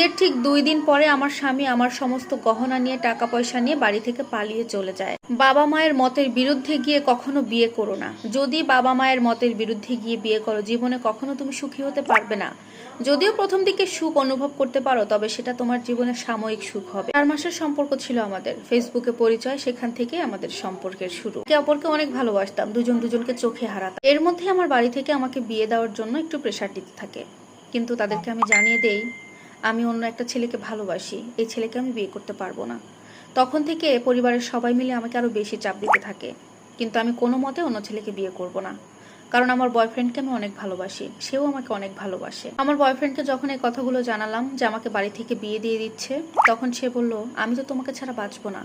বিয়ের ঠিক দুই দিন পরে আমার স্বামী আমার সমস্ত গহনা নিয়ে টাকা পয়সা নিয়ে বাড়ি থেকে পালিয়ে চলে যায়। বাবা মায়ের মতের বিরুদ্ধে গিয়ে কখনো বিয়ে করো না। যদি বাবা মায়ের মতের বিরুদ্ধে গিয়ে বিয়ে করো, জীবনে কখনো তুমি সুখী হতে পারবে না। যদিও প্রথম দিকে সুখ অনুভব করতে পারো, তবে সেটা তোমার জীবনে সাময়িক সুখ হবে। চার মাসের সম্পর্ক ছিল আমাদের। ফেসবুকে পরিচয়, সেখান থেকে আমাদের সম্পর্কের শুরু। একে অপরকে অনেক ভালোবাসতাম, দুজন দুজনকে চোখে হারাতাম। এর মধ্যে আমার বাড়ি থেকে আমাকে বিয়ে দেওয়ার জন্য একটু প্রেশার দিতে থাকে। কিন্তু তাদেরকে আমি জানিয়ে দেই আমি অন্য একটা ছেলেকে ভালোবাসি, এই ছেলেকে আমি বিয়ে করতে পারব না। তখন থেকে পরিবারের সবাই মিলে আমাকে আরও বেশি চাপ দিতে থাকে, কিন্তু আমি কোনো মতে অন্য ছেলেকে বিয়ে করব না। কারণ আমার বয়ফ্রেন্ডকে আমি অনেক ভালোবাসি, সেও আমাকে অনেক ভালোবাসে। আমার বয়ফ্রেন্ডকে যখন এই কথাগুলো জানালাম যে আমাকে বাড়ি থেকে বিয়ে দিয়ে দিচ্ছে, তখন সে বলল, আমি তো তোমাকে ছাড়া বাঁচবো না।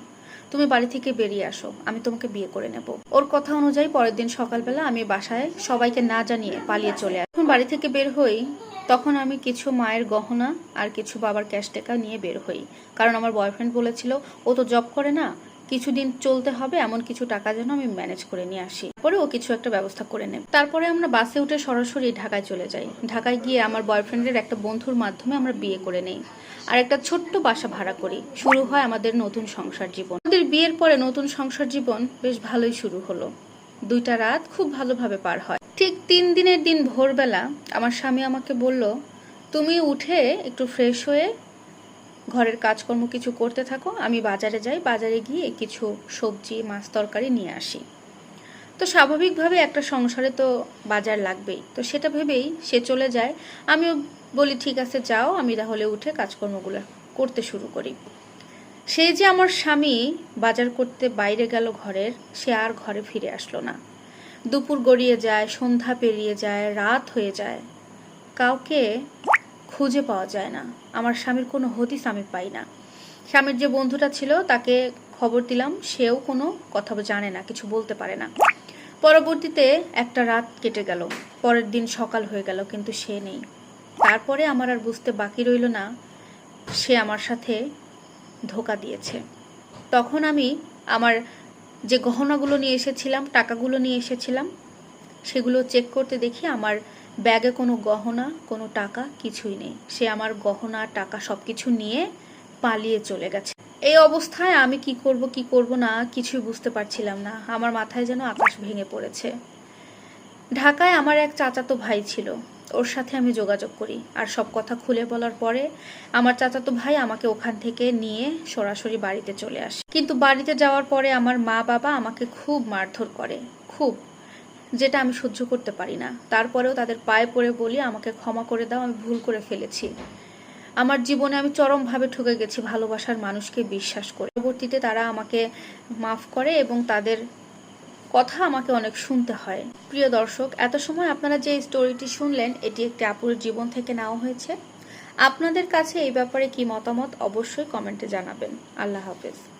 তুমি বাড়ি থেকে বেরিয়ে আসো, আমি তোমাকে বিয়ে করে নেব। ওর কথা অনুযায়ী পরের দিন সকালবেলা আমি বাসায় সবাইকে না জানিয়ে পালিয়ে চলে আসি। যখন বাড়ি থেকে বের হই, তখন আমি কিছু মায়ের গহনা আর কিছু বাবার ক্যাশ টাকা নিয়ে বের হই। কারণ আমার বয়ফ্রেন্ড বলেছিল, ও তো জব করে না কিছুদিন চলতে হবে, এমন কিছু টাকা যেন আমি ম্যানেজ করে নিয়ে আসি। পরে ও কিছু একটা ব্যবস্থা করে নেব। তারপরে আমরা বাসে উঠে সরাসরি ঢাকায় চলে যাই। ঢাকায় গিয়ে আমার বয়ফ্রেন্ডের একটা বন্ধুর মাধ্যমে আমরা বিয়ে করে নেই। আর একটা ছোট্ট বাসা ভাড়া করি। শুরু হয় আমাদের নতুন সংসার জীবন। আমাদের বিয়ের পরে নতুন সংসার জীবন বেশ ভালোই শুরু হলো। দুইটা রাত খুব ভালোভাবে পার হয়। ঠিক তিন দিনের দিন ভোরবেলা আমার স্বামী আমাকে বলল, তুমি উঠে একটু ফ্রেশ হয়ে ঘরের কাজকর্ম কিছু করতে থাকো, আমি বাজারে যাই, বাজারে গিয়ে কিছু সবজি, মাছ, তরকারি নিয়ে আসি। তো স্বাভাবিকভাবে একটা সংসারে তো বাজার লাগবেই। তো সেটা ভেবেই সে চলে যায়। আমিও বলি, ঠিক আছে, যাও, আমি তাহলে উঠে কাজকর্মগুলো করতে শুরু করি। সেই যে আমার স্বামী বাজার করতে বাইরে গেল ঘরের, সে আর ঘরে ফিরে আসলো না। দুপুর গড়িয়ে যায়, সন্ধ্যা পেরিয়ে যায়, রাত হয়ে যায়। কাউকে খুঁজে পাওয়া যায় না। আমার স্বামীর কোনো হদিস আমি পাই না। স্বামীর যে বন্ধুটা ছিল, তাকে খবর দিলাম। সেও কোনো কথা জানে না, কিছু বলতে পারে না। পরবর্তীতে একটা রাত কেটে গেল। পরের দিন সকাল হয়ে গেল, কিন্তু সে নেই। তারপরে আমার আর বুঝতে বাকি রইল না। সে আমার সাথে ধোকা দিয়েছে। তখন আমি আমার যে গহনাগুলো নিয়ে এসেছিলাম, টাকাগুলো নিয়ে এসেছিলাম সেগুলো চেক করতে দেখি আমার ব্যাগে কোনো গহনা, কোনো টাকা কিছুই নেই। সে আমার গহনা, টাকা সব কিছু নিয়ে পালিয়ে চলে গেছে। এই অবস্থায় আমি কি করব কি করব না কিছুই বুঝতে পারছিলাম না। আমার মাথায় যেন আকাশ ভেঙে পড়েছে। ঢাকায় আমার এক চাচাতো ভাই ছিল। ওর সাথে আমি যোগাযোগ করি। আর সব কথা খুলে বলার পরে আমার চাচাতো ভাই আমাকে ওখান থেকে নিয়ে সরাসরি বাড়িতে চলে আসে। কিন্তু বাড়িতে যাওয়ার পরে আমার মা বাবা আমাকে খুব মারধর করে। খুব। যেটা আমি সহ্য করতে পারি না। তারপরেও তাদের পায়ে পড়ে বলি, আমাকে ক্ষমা করে দাও, আমি ভুল করে ফেলেছি। আমার জীবনে আমি চরমভাবে ঠকে গেছি, ভালোবাসার মানুষকে বিশ্বাস করে। পরবর্তীতে তারা আমাকে মাফ করে এবং তাদের কথা আমাকে অনেক শুনতে হয়। প্রিয় দর্শক, এত সময় আপনারা যে স্টোরিটি শুনলেন, এটি একটি আপুর জীবন থেকে নেওয়া হয়েছে। আপনাদের কাছে এই ব্যাপারে কি মতামত, অবশ্যই কমেন্টে জানাবেন। আল্লাহ হাফেজ।